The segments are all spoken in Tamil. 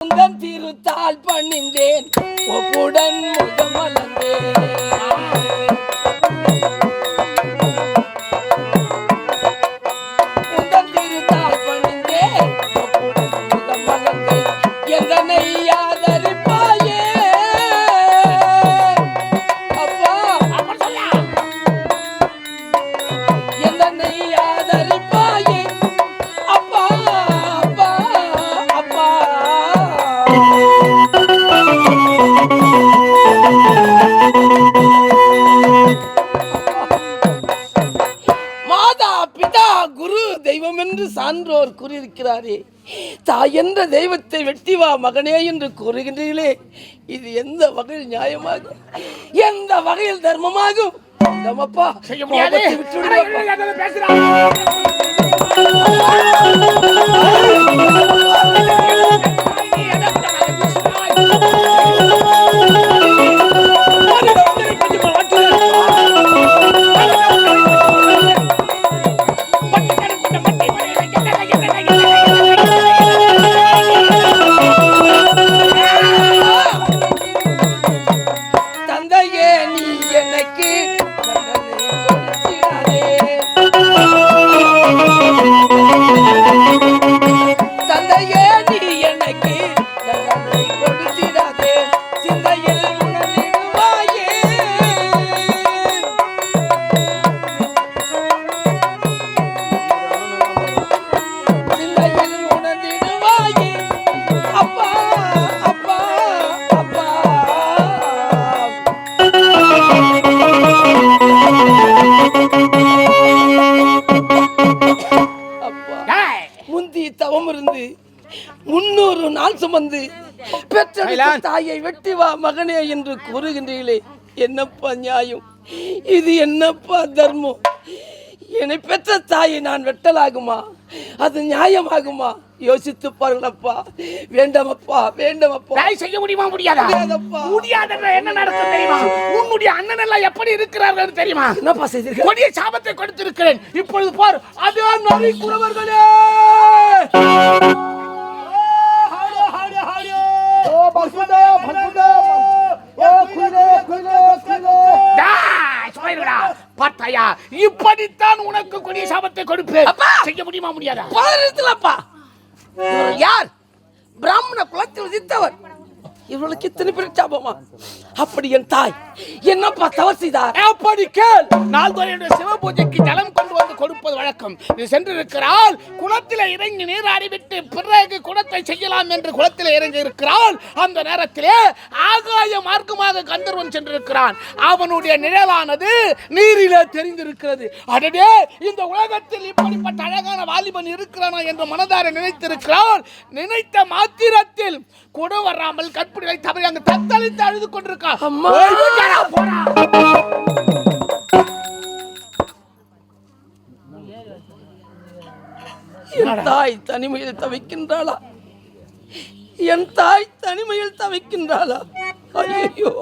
உந்தன் திருத்தால் பணிந்தேன் ஒப்புடன் முகமலந்தேன் கூறியிருக்கிறாரே தாய் என்ற தெய்வத்தை வெட்டி வா மகனே என்று கூறுகின்றீர்களே. இது எந்த வகையில் நியாயமாகும்? எந்த வகையில் தர்மமாகும்? செய்ய தாயை வெட்டி வா மகனே என்று கூறுகின்றீர்களே. என்னப்பா நியாயம்? இது என்னப்பா தர்மம்? என்னை பெற்ற தாயை நான் வெட்டலாகுமா? அது நியாயமாகுமா? யோசித்து பாருங்களப்பா. வேண்டாமப்பா வேண்டாமப்பா. செய்ய முடியுமா முடியாதா. முடியாத என்ன நடக்கும் தெரியுமா? உன்னுடைய அண்ணன் எல்லாம் எப்படி இருக்கிறார்கள் தெரியுமா? என்னப்பா செய்தீர்கள்? கொடிய சாபத்தை கொடுத்திருக்கிறேன். இப்பொழுது பார். அதே நரி குறவர்களே முடியுமா முடியாதா? இவர் யார்? பிராமண குலத்தில் உதித்தவர் இவர்களுக்கு இத்தனை பேர் சாபமா? அப்படி என் தாய் என்னப்பா தவறு செய்தார்? அப்படி கேள். நாள்தோறும் என்னுடைய சிவ பூஜைக்கு ஜலம் கொண்டு வந்து கொடுப்பது வழக்கம். சென்றிருக்கிறாள் குளத்தில் இறங்கி நீராடிவிட்டு பிறகு குளத்தை செய்யலாம் என்று குளத்தில் இறங்கி இருக்கிறாள். அந்த நேரத்திலே ஆகாய மார்க்கமாக கந்தர்வன் சென்றிருக்கிறான். அவனுடைய நிழலானது நீரிலே தெரிந்திருக்கிறது. அடடே இந்த உலகத்தில் இப்படிப்பட்ட அழகான வாலிபன் இருக்கிறானா என்று மனதார நினைத்திருக்கிறாள். நினைத்த மாத்திரத்தில் குடம் வராமல் கற்பிடிகளை தவறி அங்கு தத்தளித்து அழுது கொண்டிருக்கான் அம்மா! என் தாய் தனிமையில் தவிக்கின்றாளா? என் தாய் தனிமையில் தவிக்கின்றாளா? ஐயோ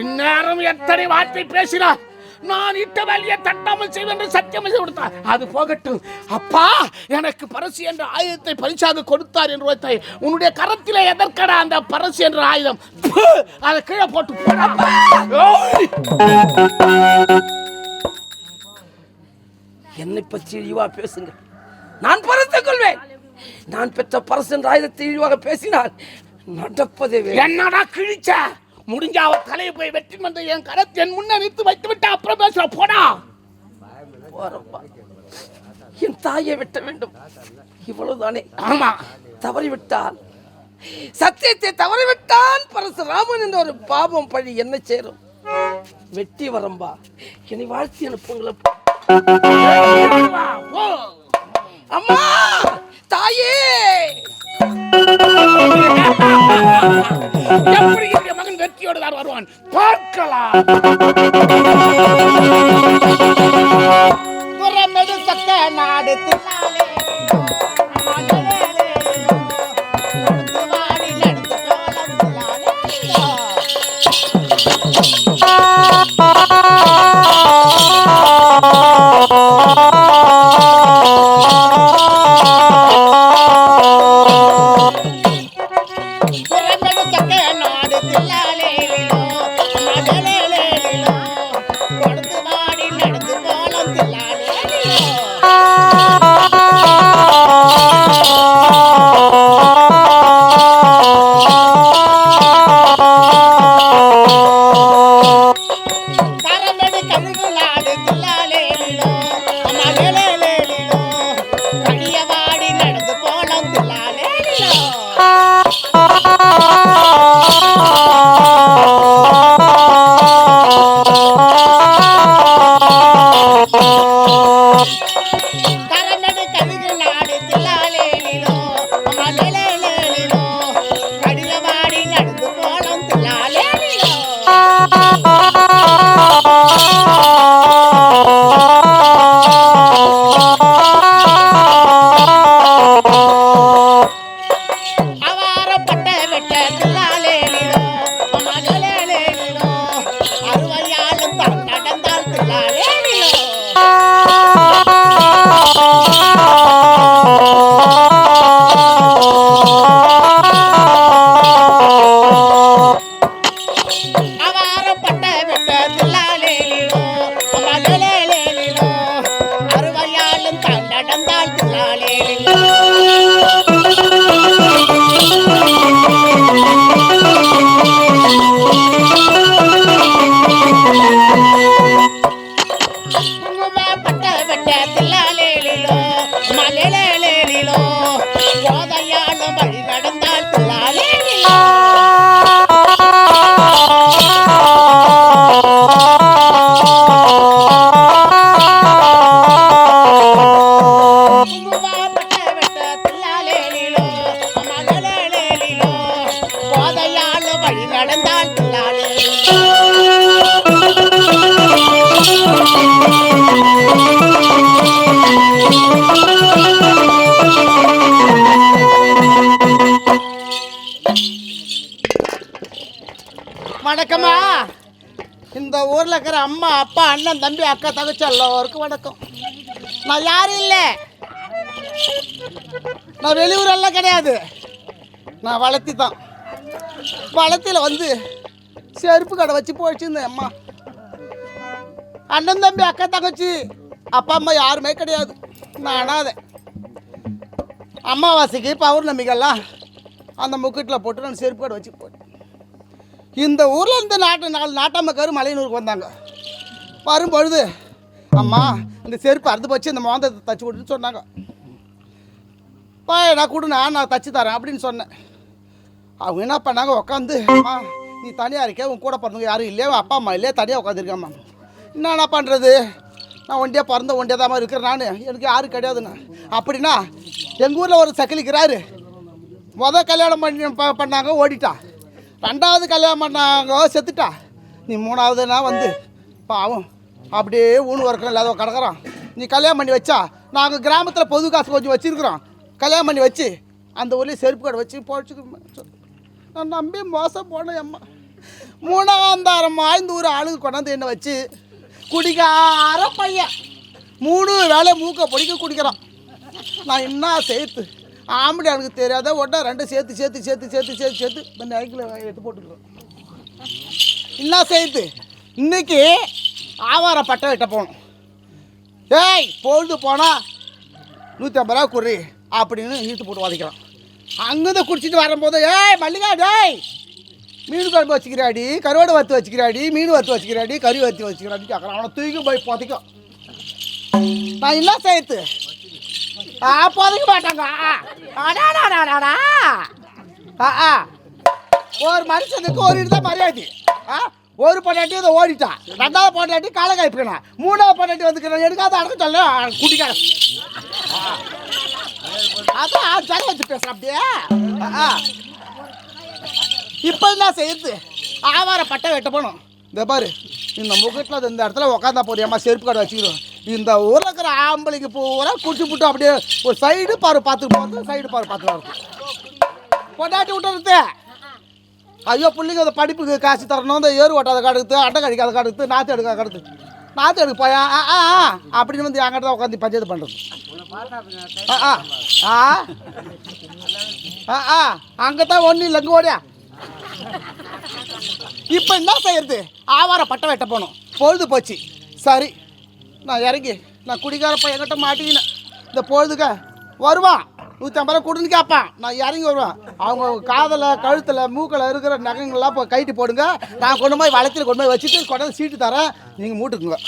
இந்நேரம் எத்தனை வார்த்தை பேசினார் நான் இட்ட வேலையை தட்டாமல் செய்வேன் என்று சத்தியம் செய்து கொடுத்தார் அது போகட்டும். அப்பா எனக்கு பரசு என்ற ஆயுதத்தை பரிசாக கொடுத்தார் என்று வைத்தாய். உன்னுடைய கரத்திலே எதற்கடா அந்த பரசு என்ற ஆயுதம்? அதை கீழே போட்டு! என்னை பற்றி இழிவா பேசுங்க. நான் பரத்துக் கொள்வேன். நான் பெற்ற பரசன் ஆயுதத்தை இழிவாக பேசினால் நடப்பதே. என்னடா கிழிச்ச? முடிஞ்ச அவ தலையை போய் வெட்டி வந்து என் கரத்தை என் முன்ன நிறுத்து வைத்து விட்டு அப்புறம் பேசுற போடா. என் தாயை வெட்ட வேண்டும். இவ்வளவுதானே? ஆமா. தவறிவிட்டால். சத்தியத்தை தவறிவிட்டான் பரசுராமன் என்ற ஒரு பாவம் பழி என்ன சேரும். வெட்டி வரம்பா. என்னை வாழ்த்தி அனுப்புங்களப்பா. அம்மா! தாயே! எப்படி என்னுடைய மகன் வெற்றியோடு தான் வருவான்? பார்க்கலாம். நாடு தில்லாலே மலையில ஊர்ல இருக்கிற அம்மா அப்பா அண்ணன் தம்பி அக்கா தங்கச்சி எல்லோருக்கும் வணக்கம். நான் யாரும் இல்லை. நான் வெளியூரெல்லாம் கிடையாது. நான் வளர்த்தி தான் வளர்த்தியில் வந்து செருப்பு கடை வச்சு போயிடுச்சிருந்தேன் அம்மா. அண்ணன் தம்பி அக்கா தங்கச்சி அப்பா அம்மா யாருமே கிடையாது. நான் அனாதை. அமாவாசைக்கு பௌர்ணமிகள்லாம் அந்த முக்குட்டில் போட்டு நான் செருப்பு கடை வச்சு போட்டேன் இந்த ஊரில் இருந்து நாட்டு நாலு நாட்டாமக்காரு மலையனூருக்கு வந்தாங்க. வரும்பொழுது அம்மா இந்த செருப்பு அறுத்து போச்சு இந்த மோந்தத்தை தச்சு கொடுன்னு சொன்னாங்க. நான் கொடு நான் நான் தச்சு தரேன் அப்படின்னு சொன்னேன். அவங்க என்ன பண்ணாங்க உட்காந்து அம்மா நீ தனியாக இருக்க உன் கூட பிறந்தவங்க யாரும் இல்லையா? உன் அப்பா அம்மா இல்லையா? தனியாக உட்காந்துருக்கேம்மா என்னென்ன பண்ணுறது நான் ஒண்டியாக பிறந்த ஒண்டியாக தான் இருக்கிறேன் நான். எனக்கு யாரும் கிடையாதுண்ணா. அப்படின்னா எங்கள் ஊரில் ஒரு சக்கிலிக்கிறாரு மொதல் கல்யாணம் பண்ணி ப- பண்ணாங்க ஓடிட்டான் ரெண்டாவது கல்யாணம் பண்ணாங்க செத்துட்டா. நீ மூணாவதுனா வந்து பாவம் அப்படியே ஊனு ஒர்க்கம் இல்லாத கிடக்குறான் நீ கல்யாணம் பண்ணி வச்சா நாங்கள் கிராமத்தில் பொது காசு கொஞ்சம் வச்சுருக்குறோம். கல்யாணம் பண்ணி வச்சு அந்த ஊர்லேயே செருப்பு கடை வச்சு போச்சு நான் நம்பி மோசம் போனேன் அம்மா. மூணாந்தாரமா இந்த ஊர் ஆளுக்கு கொண்டாந்து என்னை வச்சு குடிக்கார பையன் மூணு வேலை மூக்க பிடிக்க குடிக்கிறான். நான் என்ன சேர்த்து ஆம்பளை எனக்கு தெரியாத ஒட்டா ரெண்டு சேர்த்து சேர்த்து சேர்த்து சேர்த்து சேர்த்து சேர்த்து இந்த ஐக்கில் எடுத்து போட்டுக்கிறோம். என்ன சேர்த்து இன்னைக்கு ஆவார பட்டை வெட்ட போகணும். ஏய் பொழுது போனால் நூற்றி ஐம்பது ரூபா குறி அப்படின்னு இழுத்து போட்டு வதைக்கிறான் அங்கேருந்து குடிச்சிட்டு வரும்போது ஏய் மல்லிகா டேய் மீன் குழம்பு வச்சுக்கிறாடி கருவாடு வறுத்து வச்சுக்கிறாடி மீன் வறுத்து வச்சுக்கிறாடி கறி வறுத்து வச்சுக்கிறாடி கேட்குறான் அவனை தூக்கி போய் புதைக்கும். நான் என்ன சேர்த்து ஆ புதைக்க மாட்டாங்க. அடாடாடாடா ஆ. ஆ ஒரு மனுஷனுக்கு ஒரு இதுதான் மரியாதை. ஆ ஒரு பொண்டாட்டி இதை ஓடிட்டான் ரெண்டாவது பொண்டாட்டி காலை காய்ப்பிக்கணும் மூணாவது பொண்டாட்டி வந்துக்கிறேன் எடுக்காத அடக்க சொல்ல குடிக்க அதான் சரி வச்சு பேசுகிறேன் அப்படியே. ஆ, இப்போ என்ன செய்யுது ஆவார பட்டை வெட்ட போகணும் இந்த பாரு இந்த முகட்டில் இந்த இடத்துல உட்காந்தா போறியம்மா செருப்பு கடை வச்சுக்கிறோம். இந்த ஊரில் இருக்கிற ஆம்பளைக்கு பூரா குடிச்சு புட்டு அப்படியே ஒரு சைடு பாரு பார்த்துட்டு போகிறது சைடு பாரு பார்த்து வரும் பொண்டாட்டி விட்டுறது ஐயோ பிள்ளைங்க அந்த படிப்புக்கு காசு தரணும் இந்த ஏறு ஓட்டாத கடுத்து அட்டை கடிக்காத கடுத்து நாற்று எடுக்காத கடுத்து நாற்று எடுக்க போயா? ஆ ஆ ஆ அப்படின்னு வந்து என்கிட்ட தான் உட்காந்து பஞ்சாயத்து பண்ணுறது ஆ ஆ ஆ ஆ ஆ அங்கே தான் ஒன்றும் இல்லை இங்கே ஓடியா? இப்போ என்ன செய்யறது? ஆவார பட்டை வெட்ட போகணும் பொழுது போச்சு. சரி. நான் இறங்கி நான் குடிக்கார பையன்கிட்ட மாட்டிக்கினேன். இந்த பொழுதுக்க வருவான் நூற்றி ஐம்பது ரூபா கொடுன்னு கேட்பான். நான் இறங்கி வருவேன். அவங்க காதில் கழுத்தில் மூக்கில் இருக்கிற நகைங்கள்லாம் இப்போ கைட்டு போடுங்க. நான் கொண்டு போய் வளர்த்தில் கொண்டு போய் வச்சுட்டு கொண்டாந்து சீட்டு தரேன். நீங்கள் மூட்டுக்குங்க.